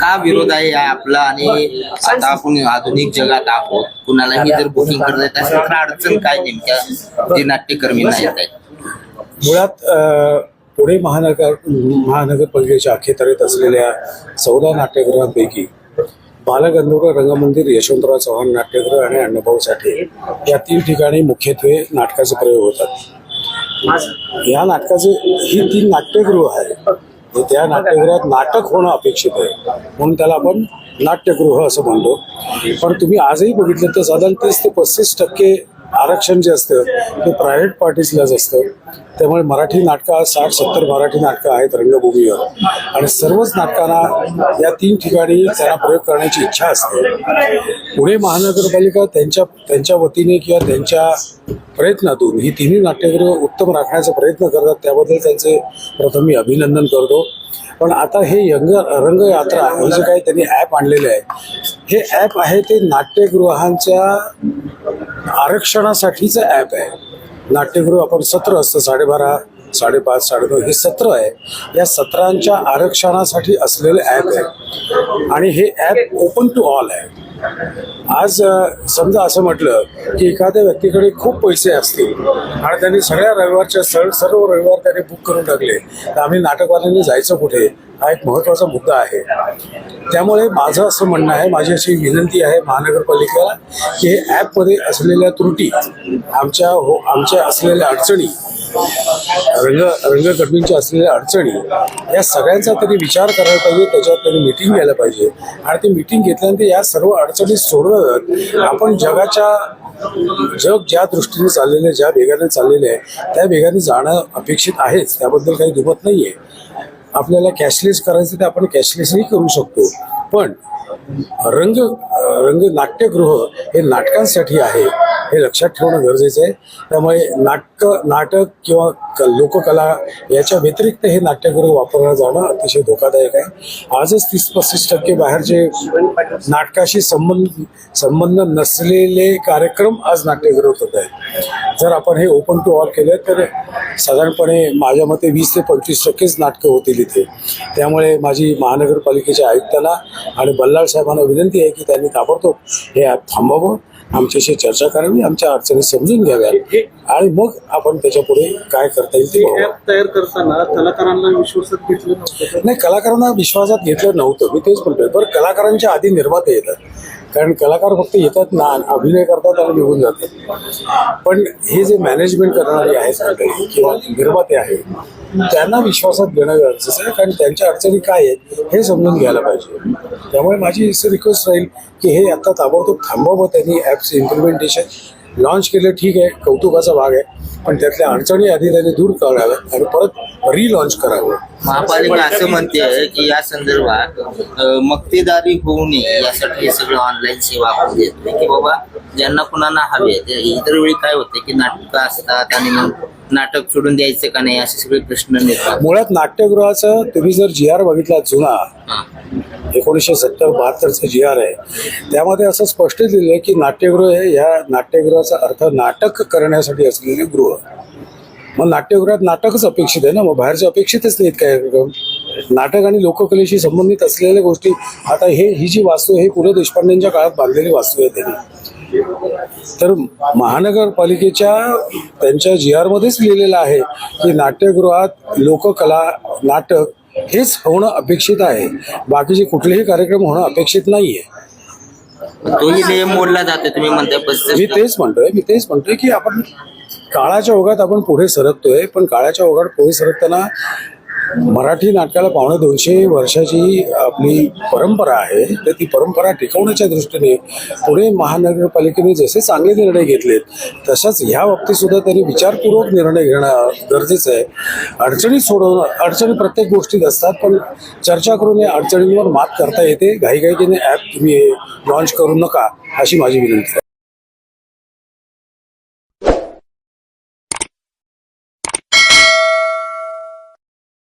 का विरोध आहे या आपला आणि आता आपण आधुनिक जगात आहोत? कुणालाही जर बुकिंग करता येत असेल तर अडचण काय नेमक्या? जे नाट्यकर्मींना येत आहेत. मुळात पुणे महानगर महानगरपालिकेच्या अखेतरेत असलेल्या चौदा नाट्यगृहांपैकी बालगंधर्व रंगमंदिर यशवंतराव चव्हाण नाट्यगृह आणि अण्णाभाऊ साठे या तीन ठिकाणी मुख्यत्वे नाटकाचे प्रयोग होतात. या नाटकाचे ही तीन नाट्यगृह आहे त्या नाट्यगृहात नाटक होणं अपेक्षित आहे. म्हणून त्याला आपण नाट्यगृह असं म्हणतो. पण तुम्ही आजही बघितलं तर साधारण तीस ते पस्तीस टक्के आरक्षण जे असतं ते प्रायव्हेट पार्टीजलाच असतं. त्यामुळे मराठी नाटकं साठ सत्तर मराठी नाटकं आहेत रंगभूमीवर. आणि सर्वच नाटकांना या तीन ठिकाणी त्यांना प्रयोग करण्याची इच्छा असते. पुणे महानगरपालिका त्यांच्या त्यांच्या वतीने किंवा त्यांच्या प्रयत्नातून ही तिन्ही नाट्यगृह उत्तम राखण्याचा प्रयत्न करतात त्याबद्दल त्यांचे प्रथम मी अभिनंदन करतो. पण आता हे यंग रंगयात्रा हे जे काही त्यांनी ॲप आणलेले आहे हे ॲप आहे ते नाट्यगृहांच्या आरक्षणासाठीचं ॲप आहे. नाट्यगृह आपण सत्र असतं साडेबारा साडेपाच साडेनऊ हे सत्र आहे. या सत्रांच्या आरक्षणासाठी असलेलं ॲप आहे. आणि हे ॲप ओपन टू ऑल आहे. आज समजा असं म्हटलं की एखाद्या व्यक्तीकडे खूप पैसे असतील आणि त्यांनी सगळ्या रविवारच्या सर सर्व रविवार त्याने बुक करून टाकले तर आम्ही नाटकवाल्यांनी जायचं कुठे? हा एक महत्त्वाचा मुद्दा आहे. त्यामुळे माझं असं म्हणणं आहे माझी अशी विनंती आहे महानगरपालिकेला की हे ॲपमध्ये असलेल्या त्रुटी आमच्या हो आमच्या असलेल्या अडचणी रंग रंगकर्मींच्या असलेल्या अडचणी या सगळ्यांचा तरी विचार करायला पाहिजे त्याच्यावर त्यांनी मिटिंग घ्यायला पाहिजे. आणि ती मिटिंग घेतल्यानंतर या सर्व अडचणी सोडवत आपण जगाच्या जग ज्या दृष्टीने चाललेलं आहे ज्या वेगाने चाललेलं आहे त्या वेगाने जाणं अपेक्षित आहेच. त्याबद्दल काही दुमत नाही आहे आपल्याला कॅशलेस करायचं ते आपण कॅशलेसही करू शकतो. पण रंग रंग नाट्यगृह हे नाटकांसाठी आहे. हे लक्षात ठेवणं गरजेचं आहे. त्यामुळे नाटक नाटक किंवा क लोककला याच्या व्यतिरिक्त हे नाट्यगृह वापरलं जाणं अतिशय धोकादायक आहे. आजच तीस पस्तीस टक्के बाहेरचे नाटकाशी संबंध संबंध नसलेले कार्यक्रम आज नाट्यगृहात होत आहेत. जर आपण हे ओपन टू ऑल केलं तर साधारणपणे माझ्या मते वीस ते पंचवीस टक्केच नाटकं होतील इथे. त्यामुळे माझी महानगरपालिकेच्या आयुक्ताला आणि बल्लाळ साहेबांना विनंती आहे की त्यांनी ताबडतोब हे ॲप थांबावं आमच्याशी चर्चा करावी आमच्या अडचणी समजून घ्याव्यात. आणि मग आपण त्याच्या पुढे काय करता येईल ते तयार करताना कलाकारांना विश्वासात घेतलं नव्हतं नाही कलाकारांना विश्वासात घेतलं नव्हतं. मी तेच म्हणतोय बरं कलाकारांच्या आधी निर्माते येतात. कारण कलाकार फक्त येतात ना अभिनय करतात आणि निघून जातात. पण हे जे मॅनेजमेंट करणारे आहेत मंडळी किंवा निर्माते आहेत त्यांना विश्वासात घेणं गरजेचं आहे. कारण त्यांच्या अडचणी काय आहेत हे समजून घ्यायला पाहिजे. त्यामुळे माझी रिक्वेस्ट राहील की हे आता ताबडतोब थांबावं त्यांनी ॲप्स इम्प्लिमेंटेशन लॉन्च केलं ठीक आहे कौतुकाचा भाग आहे पण त्यातल्या अडचणी आधी त्यांनी दूर कराव्यात आणि परत रिलॉन्च करावं. महापालिका असं म्हणते की या संदर्भात मक्तेदारी होऊ नये यासाठी हे सगळं ऑनलाईन सेवा आपण देतोय. की बाबा ज्यांना कुणाला हवे इतर वेळी काय होते की नाटकं असतात आणि मग नाटक सोडून द्यायचं का नाही असे सगळे प्रश्न मुळात नाट्यगृहाचं तुम्ही जर जी आर बघितला जुना. एकोणीसशे सत्तर बहात्तरचं जी आर आहे त्यामध्ये असं स्पष्ट दिलेलं आहे की नाट्यगृह हे ह्या नाट्यगृहाचा अर्थ नाटक करण्यासाठी असलेले गृह. मग नाट्यगृहात नाटकच अपेक्षित आहे ना? मग बाहेरचे अपेक्षितच नाहीत काय? कार्यक्रम नाटक आणि लोककलेशी संबंधित असलेल्या गोष्टी आता हे ही जी वास्तू आहे ही पु ल देशपांडेंच्या काळात बांधलेली वास्तू आहे त्यांनी. तर महानगरपालिकेच्या त्यांच्या जी आरमध्येच लिहिलेलं आहे की नाट्यगृहात लोककला नाटक हेच होणं अपेक्षित आहे. बाकीचे कुठलेही कार्यक्रम होणं अपेक्षित नाही आहे तोही नियम मोडला जातो तुम्ही म्हणताय मी तेच म्हणतोय मी तेच म्हणतोय की आपण काळाच्या ओघात आपण पुढे सरकतोय पण काळाच्या ओघात पुढे सरकताना मराठी नाटकाला पावणे दोनशे वर्षाची आपली परंपरा आहे. तर ती परंपरा टिकवण्याच्या दृष्टीने पुणे महानगरपालिकेने जसे चांगले निर्णय घेतलेत तशाच ह्या बाबतीतसुद्धा त्यांनी विचारपूर्वक निर्णय घेणं गरजेचं आहे. अडचणी सोडवणं अडचणी प्रत्येक गोष्टीत असतात पण चर्चा करून या अडचणींवर मात करता येते. घाईघाईकीने ॲप तुम्ही लॉन्च करू नका अशी माझी विनंती आहे.